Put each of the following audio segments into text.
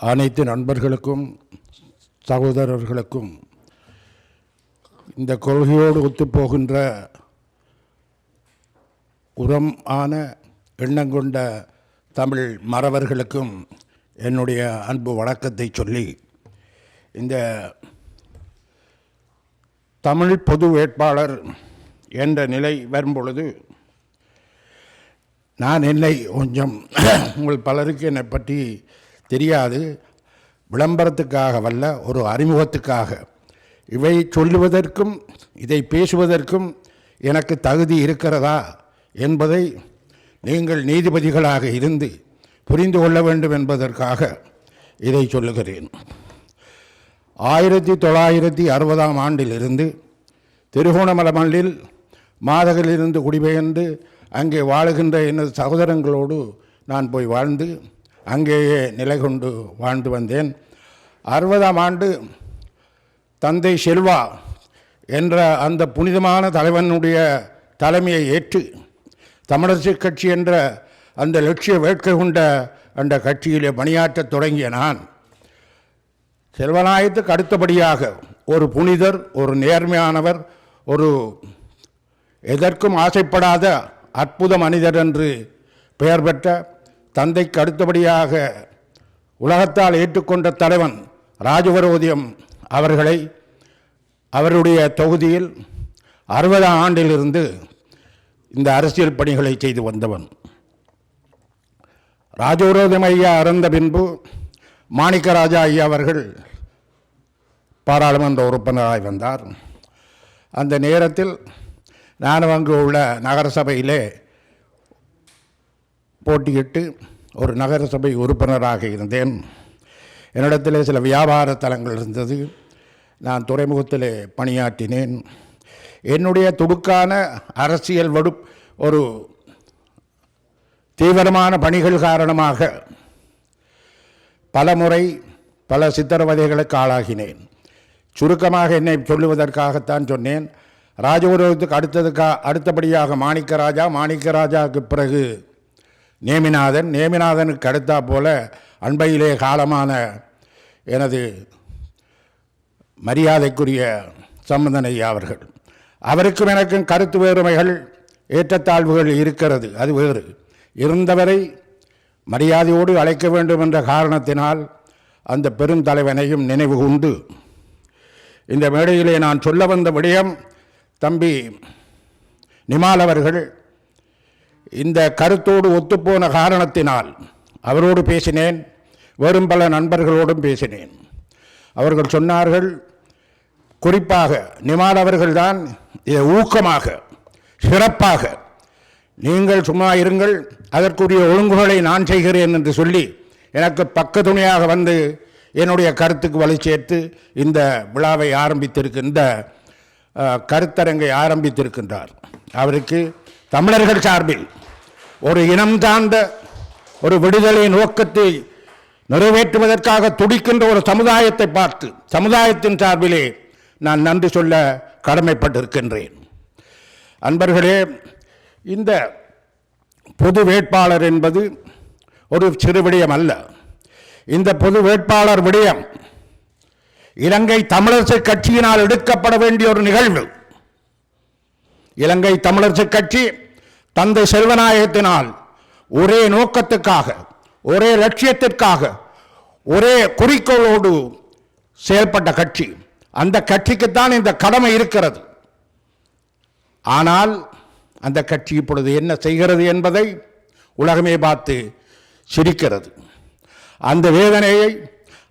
அனைத்து நண்பர்களுக்கும் சகோதரர்களுக்கும் இந்த கொள்கையோடு ஒத்துப்போகின்ற உரம் ஆன எண்ணங்கொண்ட தமிழ் மறவர்களுக்கும் என்னுடைய அன்பு வணக்கத்தை சொல்லி இந்த தமிழ் பொது வேட்பாளர் என்ற நிலை வரும்பொழுது நான் என்னை கொஞ்சம் உங்கள் பலருக்கு என்னை பற்றி தெரியாது. விளம்பரத்துக்காக வல்ல ஒரு அறிமுகத்துக்காக. இவை சொல்லுவதற்கும் இதை பேசுவதற்கும் எனக்கு தகுதி இருக்கிறதா என்பதை நீங்கள் நீதிபதிகளாக இருந்து புரிந்து கொள்ள வேண்டும் என்பதற்காக இதை சொல்லுகிறேன். ஆயிரத்தி தொள்ளாயிரத்தி அறுபதாம் ஆண்டிலிருந்து திருகோணமலைமல்லில் மாதகிலிருந்து குடிபெயர்ந்து அங்கே வாழுகின்ற எனது சகோதரங்களோடு நான் போய் வாழ்ந்து அங்கேயே நிலை கொண்டு வாழ்ந்து வந்தேன். அறுபதாம் ஆண்டு தந்தை செல்வா என்ற அந்த புனிதமான தலைவனுடைய தலைமையை ஏற்று தமிழரசு கட்சி என்ற அந்த லட்சிய வேட்கை கொண்ட அந்த கட்சியிலே பணியாற்றத் தொடங்கிய நான். செல்வநாயகத்துக்கு அடுத்தபடியாக ஒரு புனிதர் ஒரு நேர்மையானவர் ஒரு எதற்கும் ஆசைப்படாத அற்புத மனிதர் என்று பெயர் பெற்ற தந்தைக்கு அடுத்தபடியாக உலகத்தால் ஏற்றுக்கொண்ட தலைவன் ராஜவரோதியம் அவர்களை அவருடைய தொகுதியில் அறுபதாம் ஆண்டிலிருந்து இந்த அரசியல் பணிகளை செய்து வந்தவன். ராஜவரோதம் ஐயா இறந்த பின்பு மாணிக்கராஜா ஐயா அவர்கள் பாராளுமன்ற உறுப்பினராய் வந்தார். அந்த நேரத்தில் நான் அங்கு உள்ள நகரசபையிலே போட்டியிட்டு ஒரு நகரசபை உறுப்பினராக இருந்தேன். என்னிடத்தில் சில வியாபார தலங்கள் இருந்தது. நான் துறைமுகத்தில் பணியாற்றினேன். என்னுடைய துடுக்கான அரசியல் வடு ஒரு தீவிரமான பணிகள் காரணமாக பல முறை பல சித்திரவதைகளுக்கு ஆளாகினேன். சுருக்கமாக என்னை சொல்லுவதற்காகத்தான் சொன்னேன். ராஜகுருவத்துக்கு அடுத்ததுக்கா அடுத்தபடியாக மாணிக்கராஜா மாணிக்கராஜாவுக்கு பிறகு நேமிநாதன் நேமிநாதனுக்கு அடுத்தா போல அன்பையிலே காலமான எனது மரியாதைக்குரிய சம்பந்தன் ஐயா அவர்கள். அவருக்கும் எனக்கும் கருத்து வேறுமைகள் ஏற்றத்தாழ்வுகள் இருக்கிறது. அது வேறு. இருந்தவரை மரியாதையோடு அழைக்க வேண்டும் என்ற காரணத்தினால் அந்த பெருந்தலைவனையும் நினைவு கொண்டு இந்த மேடையிலே நான் சொல்ல வந்த விடயம் தம்பி நிமால் அவர்கள் இந்த கருத்தோடு ஒத்துப்போன காரணத்தினால் அவரோடு பேசினேன் வெறும் பல நண்பர்களோடும் பேசினேன். அவர்கள் சொன்னார்கள் குறிப்பாக நிமால் அவர்கள்தான் இதை ஊக்கமாக சிறப்பாக நீங்கள் சும்மா இருங்கள் அதற்குரிய ஒழுங்குகளை நான் செய்கிறேன் என்று சொல்லி எனக்கு பக்க துணையாக வந்து என்னுடைய கருத்துக்கு வலு சேர்த்து இந்த விழாவை ஆரம்பித்திருக்கின்ற இந்த கருத்தரங்கை ஆரம்பித்திருக்கின்றார். அவருக்கு தமிழர்கள் சார்பில் ஒரு இனம் சார்ந்த ஒரு விடுதலை நோக்கத்தை நிறைவேற்றுவதற்காக துடிக்கின்ற ஒரு சமுதாயத்தை பார்த்து சமுதாயத்தின் சார்பிலே நான் நன்றி சொல்ல கடமைப்பட்டிருக்கின்றேன். அன்பர்களே இந்த பொது வேட்பாளர் என்பது ஒரு சிறு விடயம் அல்ல. இந்த பொது வேட்பாளர் விடயம் இலங்கை தமிழரசு கட்சியினால் எடுக்கப்பட வேண்டிய ஒரு நிகழ்வு. இலங்கை தமிழரசு கட்சி தந்தை செல்வநாயகத்தினால் ஒரே நோக்கத்துக்காக ஒரே லட்சியத்திற்காக ஒரே குறிக்கோளோடு செயல்பட்ட கட்சி. அந்த கட்சிக்குத்தான் இந்த கடமை இருக்கிறது. ஆனால் அந்த கட்சி இப்பொழுது என்ன செய்கிறது என்பதை உலகமே பார்த்து சிரிக்கிறது. அந்த வேதனையை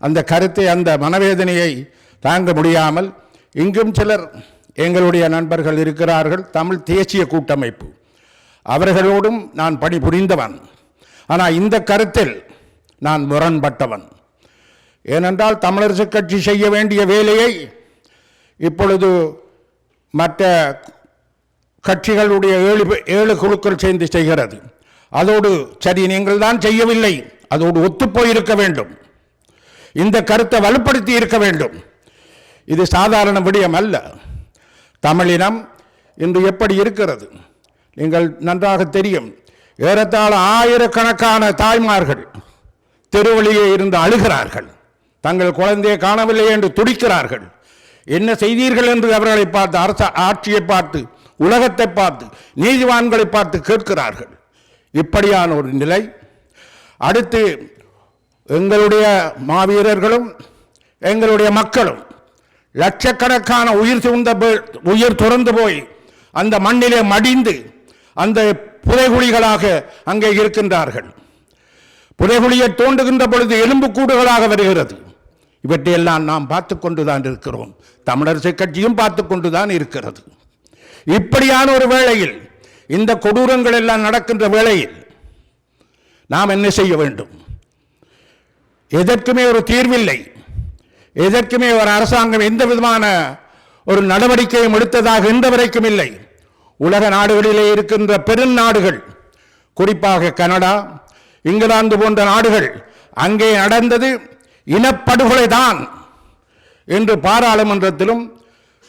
அந்த கருத்தை அந்த மனவேதனையை தாங்க முடியாமல் இங்கும் சிலர் எங்களுடைய நண்பர்கள் இருக்கிறார்கள். தமிழ் தேசிய கூட்டமைப்பு. அவர்களோடும் நான் பணிபுரிந்தவன். ஆனால் இந்த கருத்தில் நான் முரண்பட்டவன். ஏனென்றால் தமிழரசு கட்சி செய்ய வேண்டிய வேலையை இப்பொழுது மற்ற கட்சிகளுடைய ஏழு பே- ஏழு குழுக்கள் சேர்ந்து செய்கிறது. அதோடு சரி நீங்கள் தான் செய்யவில்லை. அதோடு ஒத்துப்போயிருக்க வேண்டும். இந்த கருத்தை வலுப்படுத்தி இருக்க வேண்டும். இது சாதாரண விடயம் அல்ல. தமிழினம் இன்று எப்படி இருக்கிறது? நீங்கள் நன்றாக தெரியும். ஏறத்தாழ ஆயிரக்கணக்கான தாய்மார்கள் தெருவழியே இருந்து அழுகிறார்கள். தங்கள் குழந்தையை காணவில்லை என்று துடிக்கிறார்கள். என்ன செய்தீர்கள் என்று அவர்களை பார்த்து அரச ஆட்சியை பார்த்து உலகத்தை பார்த்து நீதிவான்களை பார்த்து கேட்கிறார்கள். இப்படியான ஒரு நிலை. அடுத்து எங்களுடைய மாவீரர்களும் எங்களுடைய மக்களும் லட்சக்கணக்கான உயிர் சூழ்ந்த உயிர் துறந்து போய் அந்த மண்ணிலே மடிந்து அந்த புதைகுழிகளாக அங்கே இருக்கின்றார்கள். புதைகுழியை தோண்டுகின்ற பொழுது எலும்புக்கூடுகளாக வருகிறது. இவற்றையெல்லாம் நாம் பார்த்து கொண்டுதான் இருக்கிறோம். தமிழரசு கட்சியும் பார்த்து கொண்டுதான் இருக்கிறது. இப்படியான ஒரு வேளையில் இந்த கொடூரங்கள் எல்லாம் நடக்கின்ற வேளையில் நாம் என்ன செய்ய வேண்டும்? எதற்குமே ஒரு தீர்வில்லை. எதற்குமே ஒரு அரசாங்கம் எந்த விதமான ஒரு நடவடிக்கையும் எடுத்ததாக இன்று வரைக்கும் இல்லை. உலக நாடுகளிலே இருக்கின்ற பெருநாடுகள் குறிப்பாக கனடா இங்கிலாந்து போன்ற நாடுகள் அங்கே நடந்தது இனப்படுகொலை தான் என்று பாராளுமன்றத்திலும்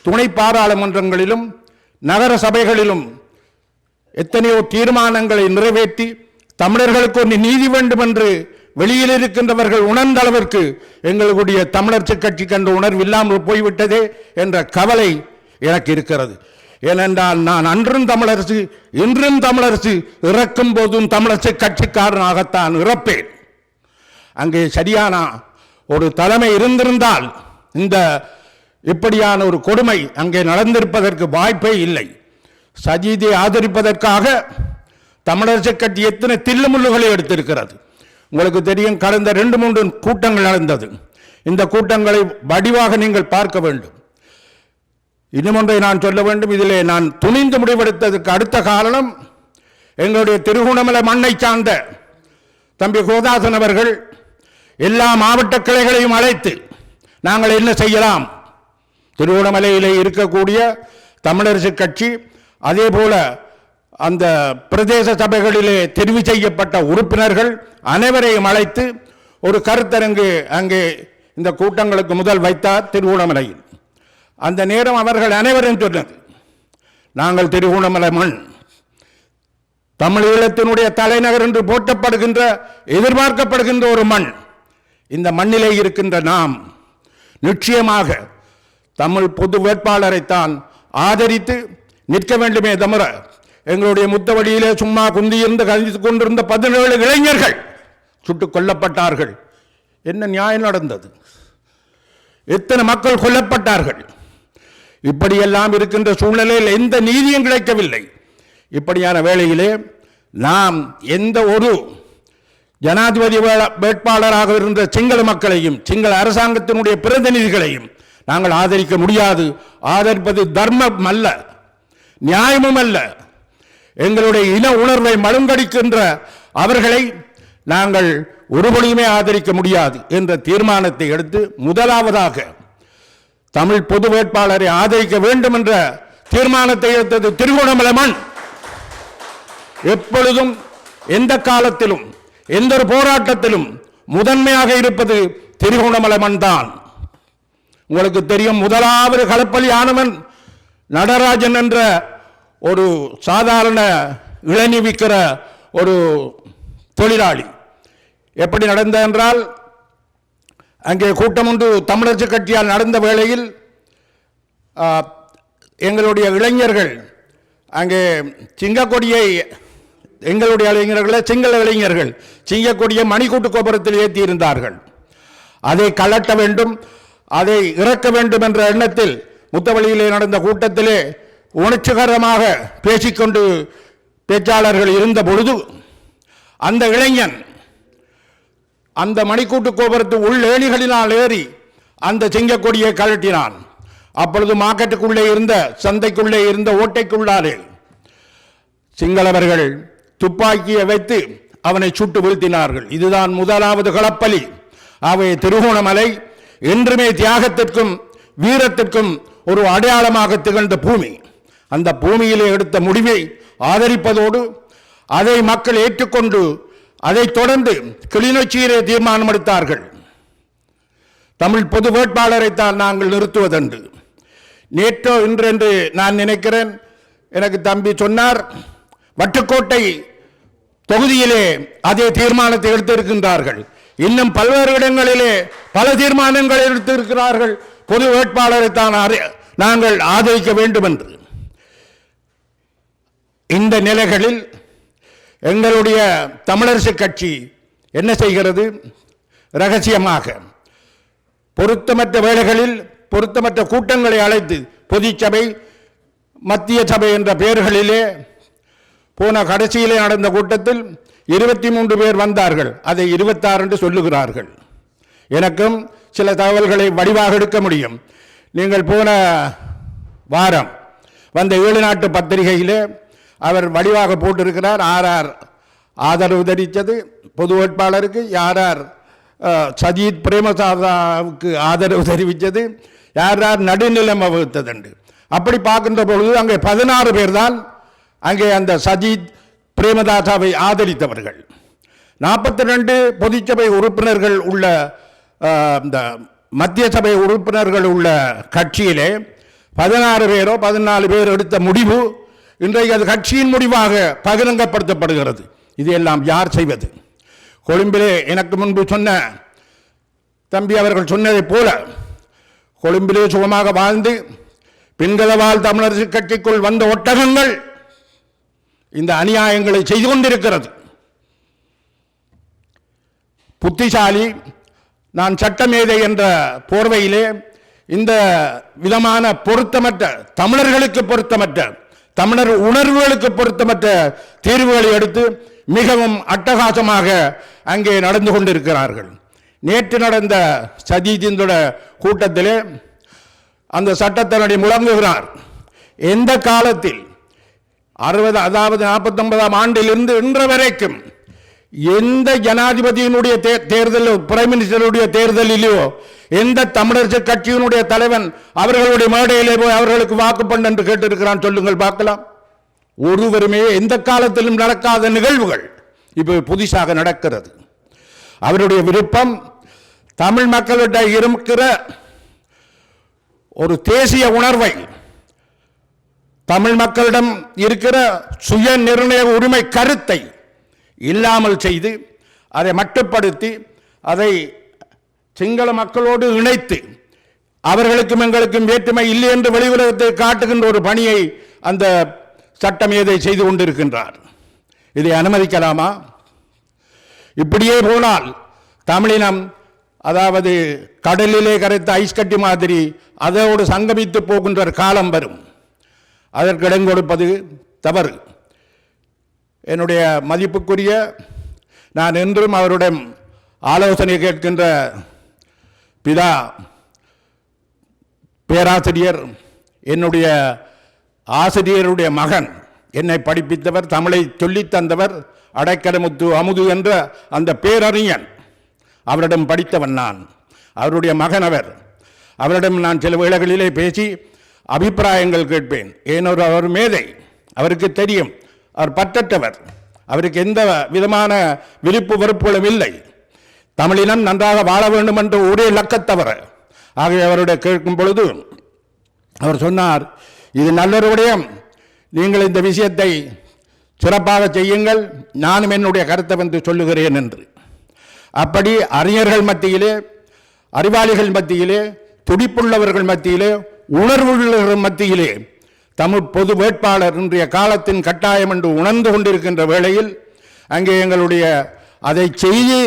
துணை பாராளுமன்றங்களிலும் நகர சபைகளிலும் எத்தனையோ தீர்மானங்களை நிறைவேற்றி தமிழர்களுக்கு ஒரு நீதி வேண்டும் என்று வெளியில் இருக்கின்றவர்கள் உணர்ந்த அளவிற்கு எங்களுடைய தமிழர்ச்சி கட்சி கண்ட உணர்வு இல்லாமல் போய்விட்டதே என்ற கவலை எனக்கு இருக்கிறது. ஏனென்றால் நான் அன்றும் தமிழரசு இன்றும் தமிழரசு இறக்கும் போதும் தமிழரசு கட்சிக்காரனாகத்தான் இறப்பேன். அங்கே சரியான ஒரு தலைமை இருந்திருந்தால் இந்த இப்படியான ஒரு கொடுமை அங்கே நடந்திருப்பதற்கு வாய்ப்பே இல்லை. சஜிதை ஆதரிப்பதற்காக தமிழரசு கட்சி எத்தனை தில்லுமுள்ளுகளை எடுத்திருக்கிறது. உங்களுக்கு தெரியும் கடந்த ரெண்டு மூன்று கூட்டங்கள் நடந்தது. இந்த கூட்டங்களை வடிவாக நீங்கள் பார்க்க வேண்டும். இன்னும் ஒன்றை நான் சொல்ல வேண்டும். இதிலே நான் துணிந்து முடிவெடுத்ததுக்கு அடுத்த காரணம் எங்களுடைய திருகோணமலை மண்ணை சார்ந்த தம்பி கோதாசன் அவர்கள் எல்லா மாவட்ட கிளைகளையும் அழைத்து நாங்கள் என்ன செய்யலாம்? திருவண்ணாமலையிலே இருக்கக்கூடிய தமிழரசு கட்சி அதே போல அந்த பிரதேச சபைகளிலே தெரிவு செய்யப்பட்ட உறுப்பினர்கள் அனைவரையும் அழைத்து ஒரு கருத்தரங்கு அங்கே இந்த கூட்டங்களுக்கு முதல் வைத்தார் திருவண்ணாமலையில் அந்த நேரம் அவர்கள் அனைவரும் சொன்னது. நாங்கள் திருகோணமலை மண் தமிழ் ஈழத்தினுடைய தலைநகர் என்று போற்றப்படுகின்ற எதிர்பார்க்கப்படுகின்ற ஒரு மண். இந்த மண்ணிலே இருக்கின்ற நாம் நிச்சயமாக தமிழ் பொது வேட்பாளரைத்தான் ஆதரித்து நிற்க வேண்டுமே தவிர எங்களுடைய முத்த வழியிலே சும்மா குந்தியிருந்து கழித்துக் கொண்டிருந்த பதினேழு இளைஞர்கள் சுட்டுக் கொல்லப்பட்டார்கள். என்ன நியாயம் நடந்தது? எத்தனை மக்கள் கொல்லப்பட்டார்கள்? இப்படியெல்லாம் இருக்கின்ற சூழ்நிலையில் எந்த நீதியும் கிடைக்கவில்லை. இப்படியான வேளையிலே நாம் எந்த ஒரு ஜனாதிபதி வேள- வேட்பாளராக இருந்த சிங்கள மக்களையும் சிங்கள அரசாங்கத்தினுடைய பிரதிநிதிகளையும் நாங்கள் ஆதரிக்க முடியாது. ஆதரிப்பது தர்மம் அல்ல நியாயமும் அல்ல. எங்களுடைய இன உணர்வை மழுங்கடிக்கின்ற அவர்களை நாங்கள் ஒருபொழுதுமே ஆதரிக்க முடியாது என்ற தீர்மானத்தை எடுத்து முதலாவதாக தமிழ் பொது வேட்பாளரை ஆதரிக்க வேண்டும் என்ற தீர்மானத்தை எடுத்தது திருகோணமலை மண் எப்பொழுதும் எந்த காலத்திலும் எந்த ஒரு போராட்டத்திலும் முதன்மையாக இருப்பது திருகோணமலை மண் தான். உங்களுக்கு தெரியும் முதலாவது களப்பலி ஆனவன் நடராஜன் என்ற ஒரு சாதாரண இளநி விற்கிற ஒரு தொழிலாளி. எப்படி நடந்த என்றால் அங்கே கூட்டம் ஒன்று தமிழரசு கட்சியால் நடந்த வேளையில் எங்களுடைய இளைஞர்கள் அங்கே சிங்கக்கொடியை எங்களுடைய இளைஞர்களை சிங்கள இளைஞர்கள் சிங்கக்கொடியை மணிக்கூட்டு கோபுரத்தில் ஏற்றி இருந்தார்கள் அதை கலட்ட வேண்டும் அதை இறக்க வேண்டும் என்ற எண்ணத்தில் முத்தவழியிலே நடந்த கூட்டத்திலே உணர்ச்சிகரமாக பேசிக்கொண்டு பேச்சாளர்கள் இருந்த பொழுது அந்த இளைஞன் அந்த மணிக்கூட்டு கோபுரத்து உள் ஏணிகளினால் ஏறி அந்த சிங்கக்கொடியை கழட்டினான் அப்பொழுது மார்க்கெட்டுக்குள்ளே இருந்த சந்தைக்குள்ளே இருந்த ஓட்டைக்குள்ளாலே சிங்களவர்கள் துப்பாக்கியை வைத்து அவனை சுட்டு வீழ்த்தினார்கள். இதுதான் முதலாவது களப்பலி. அவை திருகோணமலை என்றுமே தியாகத்திற்கும் வீரத்திற்கும் ஒரு அடையாளமாக திகழ்ந்த பூமி. அந்த பூமியிலே எடுத்த முடிவை ஆதரிப்பதோடு அதை மக்கள் ஏற்றுக்கொண்டு அதைத் தொடர்ந்து கிளிநொச்சியிலே தீர்மானம் எடுத்தார்கள் தமிழ் பொது வேட்பாளரைத்தான் நாங்கள் நிறுத்துவதென்று. நேற்றோ இன்றென்று நான் நினைக்கிறேன் எனக்கு தம்பி சொன்னார் வட்டுக்கோட்டை தொகுதியிலே அதே தீர்மானத்தை எடுத்திருக்கின்றார்கள். இன்னும் பல்வேறு இடங்களிலே பல தீர்மானங்களை எடுத்திருக்கிறார்கள். பொது வேட்பாளரை தான் நாங்கள் ஆதரிக்க வேண்டும் என்று இந்த நிலைகளில் எங்களுடைய தமிழரசு கட்சி என்ன செய்கிறது? ரகசியமாக பொருத்தமற்ற வேலைகளில் பொருத்தமற்ற கூட்டங்களை அழைத்து பொதுச்சபை மத்திய சபை என்ற பெயர்களிலே போன கடைசியிலே நடந்த கூட்டத்தில் இருபத்தி மூன்று பேர் வந்தார்கள். அதை இருபத்தாறு என்று சொல்லுகிறார்கள். எனக்கும் சில தகவல்களை வடிவாக எடுக்க முடியும். நீங்கள் போன வாரம் வந்த ஏழு நாட்டு பத்திரிகையிலே அவர் வடிவாக போட்டிருக்கிறார். ஆர் ஆர் ஆதரவு தெரிவித்தது. பொது வேட்பாளருக்கு யார் யார் சஜித் பிரேமசாதாவுக்கு ஆதரவு தெரிவித்தது. யார் யார் நடுநிலம் வகுத்ததுண்டு. அப்படி பார்க்கின்ற பொழுது அங்கே பதினாறு பேர் தான் அங்கே அந்த சஜித் பிரேமதாசாவை ஆதரித்தவர்கள். நாற்பத்தி ரெண்டு பொதுச்சபை உறுப்பினர்கள் உள்ள இந்த மத்திய சபை உறுப்பினர்கள் உள்ள கட்சியிலே பதினாறு பேரோ பதினாலு பேர் எடுத்த முடிவு இன்றைக்கு அது கட்சியின் முடிவாக பகிரங்கப்படுத்தப்படுகிறது. இது எல்லாம் யார் செய்வது? கொழும்பிலே எனக்கு முன்பு சொன்ன தம்பி அவர்கள் சொன்னதைப் போல கொழும்பிலே சுகமாக வாழ்ந்து பெண்களவால் தமிழரசு கட்சிக்குள் வந்த ஒட்டகங்கள் இந்த அநியாயங்களை செய்து கொண்டிருக்கிறது. புத்திசாலி நான் சட்டமேதை என்ற போர்வையிலே இந்த விதமான பொருத்தமற்ற தமிழர்களுக்கு பொருத்தமற்ற தமிழர் உணர்வுகளுக்கு பொருத்தமற்ற தீர்வுகளை எடுத்து மிகவும் அட்டகாசமாக அங்கே நடந்து கொண்டிருக்கிறார்கள். நேற்று நடந்த சஜிதிந்தோட கூட்டத்திலே அந்த சட்டத்தினுடைய முழங்குகிறார். எந்த காலத்தில் அறுபது அதாவது நாற்பத்தொன்பதாம் ஆண்டிலிருந்து இன்று வரைக்கும் எந்த ஜனாதிபதியினுடைய தே- பிரைம் மினிஸ்டருடைய தேர்தலிலோ எந்த தமிழர் கட்சியினுடைய தலைவன் அவர்களுடைய மேடையிலே போய் அவர்களுக்கு வாக்கு பண்ண என்று கேட்டிருக்கிறான் சொல்லுங்கள் பார்க்கலாம். ஒருவருமே எந்த காலத்திலும் நடக்காத நிகழ்வுகள் இப்போ புதிசாக நடக்கிறது. அவருடைய விருப்பம் தமிழ் மக்களிட இருக்கிற ஒரு தேசிய உணர்வை தமிழ் மக்களிடம் இருக்கிற சுய நிர்ணய உரிமை கருத்தை இல்லாமல் செய்து அதை மட்டுப்படுத்தி அதை சிங்கள மக்களோடு இணைத்து அவர்களுக்கும் எங்களுக்கும் வேற்றுமை இல்லை என்று வெளியுலகத்தை காட்டுகின்ற ஒரு பணியை அந்த சட்டம் ஏதை செய்து கொண்டிருக்கின்றார். இதை அனுமதிக்கலாமா? இப்படியே போனால் தமிழினம் அதாவது கடலிலே கரைத்த ஐஸ் கட்டி மாதிரி அதோடு சங்கமித்து போகின்ற ஒரு காலம் வரும். அதற்கு இடம் கொடுப்பது தவறு. என்னுடைய மதிப்புக்குரிய நான் என்றும் அவருடைய ஆலோசனை கேட்கின்ற பிதா பேராசிரியர் என்னுடைய ஆசிரியருடைய மகன் என்னை படிப்பித்தவர் தமிழை சொல்லித் தந்தவர் அடைக்கலமுத்து அமுது என்ற அந்த பேரறிஞன். அவரிடம் படித்தவன் நான். அவருடைய மகன் அவர். அவரிடம் நான் சில வேளைகளிலே பேசி அபிப்பிராயங்கள் கேட்பேன். ஏனொரு அவர் மேதை. அவருக்கு தெரியும். அவர் பற்றற்றவர். அவருக்கு எந்த விதமான விழிப்பு வெறுப்புகளும் இல்லை. தமிழினம் நன்றாக வாழ வேண்டும் என்ற ஒரே இலக்கத்தவர் ஆகவே அவருடைய கேட்கும் பொழுது அவர் சொன்னார் இது நல்லொரு விடயம். நீங்கள் இந்த விஷயத்தை சிறப்பாக செய்யுங்கள். நானும் என்னுடைய கருத்தை வந்து சொல்லுகிறேன் என்று. அப்படி அறிஞர்கள் மத்தியிலே அறிவாளிகள் மத்தியிலே துடிப்புள்ளவர்கள் மத்தியிலே உணர்வுள்ளவர்கள் மத்தியிலே தமிழ் பொது வேட்பாளர் இன்றைய காலத்தின் கட்டாயம் என்று உணர்ந்து கொண்டிருக்கின்ற வேளையில் அங்கே எங்களுடைய அதை செய்து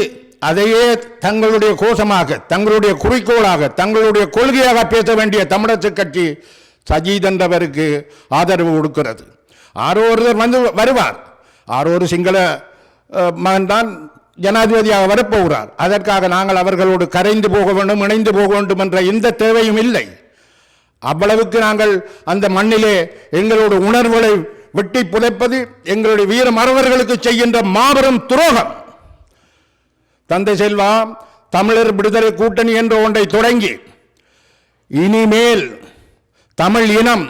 அதையே தங்களுடைய கோஷமாக தங்களுடைய குறிக்கோளாக தங்களுடைய கொள்கையாக பேச வேண்டிய தமிழரசு கட்சி சஜித் என்றவருக்கு ஆதரவு கொடுக்கிறது. ஆரோ ஒருவர் வந்து வருவார். ஆரோ ஒரு சிங்கள அஹ், மகன்தான் ஜனாதிபதியாக வரப்போகிறார். அதற்காக நாங்கள் அவர்களோடு கரைந்து போக வேண்டும் இணைந்து போக வேண்டும் என்ற எந்த தேவையும் இல்லை. அவ்வளவுக்கு நாங்கள் அந்த மண்ணிலே எங்களோட உணர்வுகளை வெட்டி புதைப்பது எங்களுடைய வீர மறவர்களுக்கு செய்கின்ற மாபெரும் துரோகம். தந்தை செல்வா தமிழர் விடுதலை கூட்டணி என்ற ஒன்றை தொடங்கி இனிமேல் தமிழ் இனம்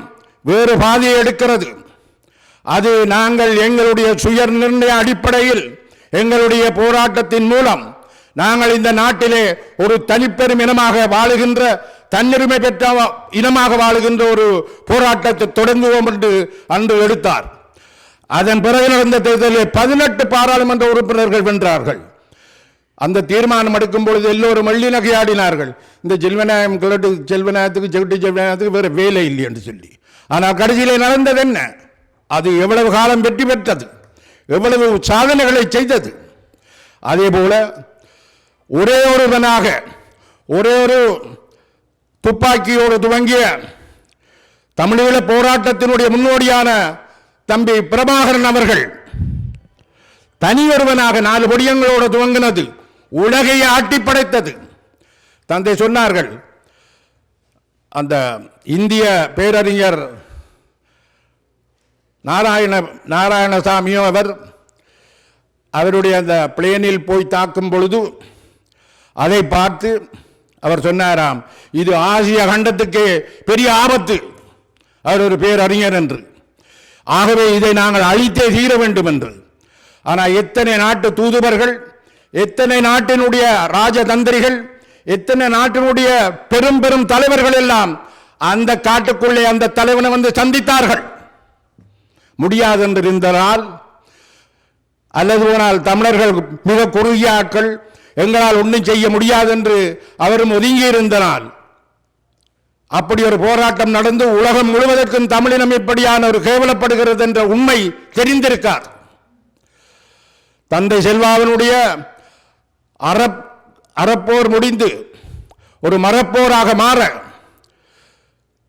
வேறு பாதையை எடுக்கிறது. அது நாங்கள் எங்களுடைய சுய நிர்ணய அடிப்படையில் எங்களுடைய போராட்டத்தின் மூலம் நாங்கள் இந்த நாட்டிலே ஒரு தனிப்பெரும் இனமாக வாழுகின்ற தன்னுரிமை பெற்ற இனமாக வாழுகின்ற ஒரு போராட்டத்தை தொடங்குவோம் என்று அன்று எடுத்தார். அதன் பிறகு நடந்த தேர்தலில் பதினெட்டு பாராளுமன்ற உறுப்பினர்கள் வென்றார்கள். அந்த தீர்மானம் எடுக்கும் பொழுது எல்லோரும் மள்ளி நகையாடினார்கள். இந்த ஜெல்வநாயகம் கிழட்டு செல்வநாயகத்துக்கு செவிட்டு செல்வநாயகத்துக்கு வேறு வேலை இல்லை என்று சொல்லி. ஆனால் கடைசியில் நடந்தது என்ன? அது எவ்வளவு காலம் வெற்றி பெற்றது? எவ்வளவு சாதனைகளை செய்தது? அதே போல ஒரே ஒருவனாக ஒரே ஒரு துப்பாக்கியோடு துவங்கிய தமிழீழ போராட்டத்தினுடைய முன்னோடியான தம்பி பிரபாகரன் அவர்கள் தனியொருவனாக நாலு பொடியங்களோடு துவங்கினது உலகையை ஆட்டி படைத்தது. தந்தை சொன்னார்கள் அந்த இந்திய பேரறிஞர் நாராயண நாராயணசாமியோ அவர் அவருடைய அந்த பிளேனில் போய் தாக்கும் பொழுது அதை பார்த்து அவர் சொன்னாராம் இது ஆசிய கண்டத்துக்கு பெரிய ஆபத்து. அவர் ஒரு பேரறிஞர் என்று. ஆகவே இதை நாங்கள் அழித்தே தீர வேண்டும் என்று. ஆனால் எத்தனை நாட்டு தூதுவர்கள் எத்தனை நாட்டினுடைய ராஜதந்திரிகள் எத்தனை நாட்டினுடைய பெரும் பெரும் தலைவர்கள் எல்லாம் அந்த காட்டுக்குள்ளே அந்த தலைவனை வந்து சந்தித்தார்கள். முடியாது என்று இருந்தால் அல்லது போனால் தமிழர்கள் மிக குறுகிய ஆட்கள் எங்களால் ஒன்றும் செய்ய முடியாது என்று அவரும் ஒதுங்கியிருந்தனால் அப்படி ஒரு போராட்டம் நடந்து உலகம் முழுவதற்கும் தமிழினம் இப்படியான ஒரு கேவலப்படுகிறது என்ற உண்மை தெரிந்திருக்கார். தந்தை செல்வாவினுடைய அறப் அறப்போர் முடிந்து ஒரு மரப்போராக மாற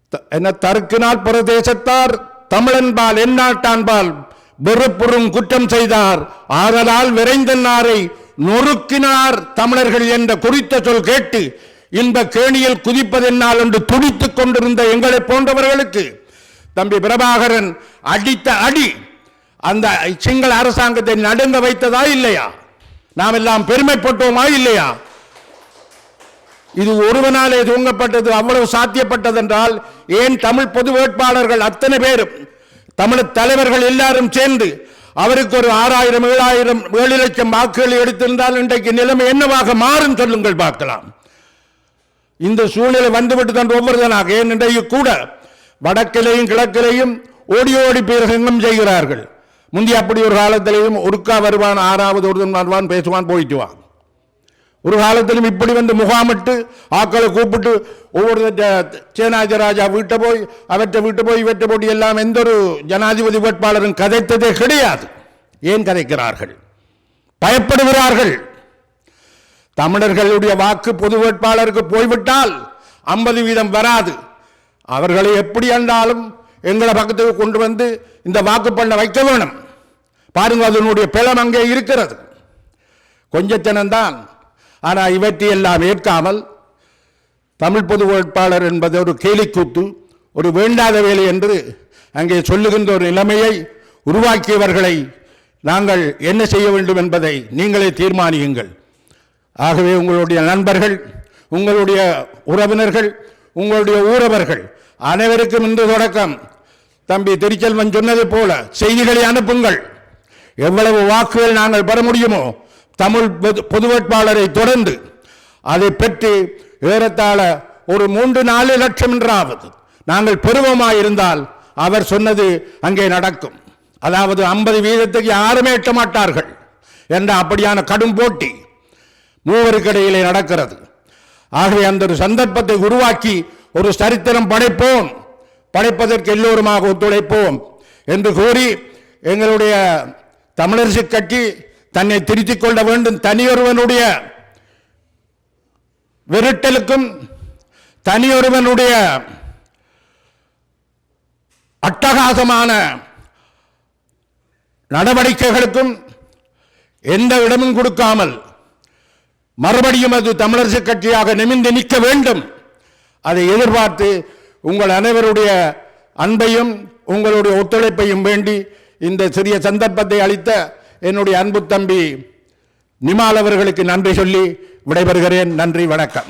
த- என்ன தருக்கினால் பிரதேசத்தார் தமிழன்பால் எந்நாட்டான்பால் வெறுப்புறும் குற்றம் செய்தார். ஆதலால் விரைந்தன்னாரை நொறுக்கினார் தமிழர்கள் என்ற குறித்த சொல் கேட்டு இந்த கேணியில் குதிப்பதென்னால் என்று துடித்துக் கொண்டிருந்த எங்களை போன்றவர்களுக்கு தம்பி பிரபாகரன் அடித்த அடி அந்த சிங்கள அரசாங்கத்தை நடுங்க வைத்ததா இல்லையா? நாம் எல்லாம் பெருமைப்பட்டோமா இல்லையா? இது ஒருவனாலே தூங்கப்பட்டது அவ்வளவு சாத்தியப்பட்டதென்றால் ஏன் தமிழ் பொது வேட்பாளர்கள் அத்தனை பேரும் தமிழ் தலைவர்கள் எல்லாரும் சேர்ந்து அவருக்கு ஒரு ஆறாயிரம் ஏழாயிரம் ஏழு லட்சம் வாக்குகள் எடுத்திருந்தால் இன்றைக்கு நிலைமை என்னவாக மாறும் சொல்லுங்கள் பார்க்கலாம். இந்த சூழ்நிலை வந்துவிட்டு தான் ஒவ்வொருதனாக ஏன் இன்றைக்கு கூட வடக்கிலேயும் கிழக்கிலேயும் ஓடி ஓடி பிரசங்கம் செய்கிறார்கள். முந்தி அப்படி ஒரு காலத்திலேயும் ஒருக்கா வருவான் ஆறாவது ஒருத்தன் வருவான் பேசுவான் போயிட்டு வான் ஒரு காலத்திலும் இப்படி வந்து முகாமிட்டு ஆக்களை கூப்பிட்டு ஒவ்வொரு சேனாஜராஜா வீட்டை போய் அவற்றை வீட்டை போய் இவற்றை போட்டு எல்லாம் எந்த ஒரு ஜனாதிபதி வேட்பாளரும் கதைத்ததே கிடையாது. ஏன் கதைக்கிறார்கள்? பயப்படுகிறார்கள். தமிழர்களுடைய வாக்கு பொது வேட்பாளருக்கு போய்விட்டால் ஐம்பது வீதம் வராது. அவர்களை எப்படி என்றாலும் எங்களை பக்கத்துக்கு கொண்டு வந்து இந்த வாக்கு பண்ண வைக்க வேணும். பாருங்க அதனுடைய பிளம் அங்கே இருக்கிறது. கொஞ்சத்தனம்தான் ஆனால் இவற்றை எல்லாம் ஏற்காமல் தமிழ் பொது வேட்பாளர் என்பது ஒரு கேலிக்கூத்து ஒரு வேண்டாத வேலை என்று அங்கே சொல்லுகின்ற ஒரு நிலைமையை உருவாக்கியவர்களை நாங்கள் என்ன செய்ய வேண்டும் என்பதை நீங்களே தீர்மானியுங்கள். ஆகவே உங்களுடைய நண்பர்கள் உங்களுடைய உறவினர்கள் உங்களுடைய ஊரவர்கள் அனைவருக்கும் இன்று தொடக்கம். தம்பி திருச்செல்வன் சொன்னது போல செய்திகளை அனுப்புங்கள். எவ்வளவு வாக்குகள் நாங்கள் பெற முடியுமோ தமிழ் பொது- பொது வேட்பாளரை தொடர்ந்து அதை பெற்று ஏறத்தாழ ஒரு மூன்று நாலு லட்சம் என்றாவது நாங்கள் பெறுவோமாயிருந்தால் அவர் சொன்னது அங்கே நடக்கும். அதாவது ஐம்பது வீதத்துக்கு யாருமே எட்ட மாட்டார்கள் என்ற அப்படியான கடும் போட்டி மூவருக்கிடையிலே நடக்கிறது. ஆகவே அந்த ஒரு சந்தர்ப்பத்தை உருவாக்கி ஒரு சரித்திரம் படைப்போம். படைப்பதற்கு எல்லோருமாக ஒத்துழைப்போம் என்று கூறி எங்களுடைய தமிழரசு கட்சி தன்னை திருத்திக் கொள்ள வேண்டும். தனியொருவனுடைய விரட்டலுக்கும் தனியொருவனுடைய அட்டகாசமான நடவடிக்கைகளுக்கும் எந்த இடமும் கொடுக்காமல் மறுபடியும் அது தமிழரசு கட்சியாக நிமிந்து நிற்க வேண்டும். அதை எதிர்பார்த்து உங்கள் அனைவருடைய அன்பையும் உங்களுடைய ஒத்துழைப்பையும் வேண்டி இந்த சிறிய சந்தர்ப்பத்தை அளித்த என்னுடைய அன்பு தம்பி நிமால் அவர்களுக்கு நன்றி சொல்லி விடைபெறுகிறேன். நன்றி வணக்கம்.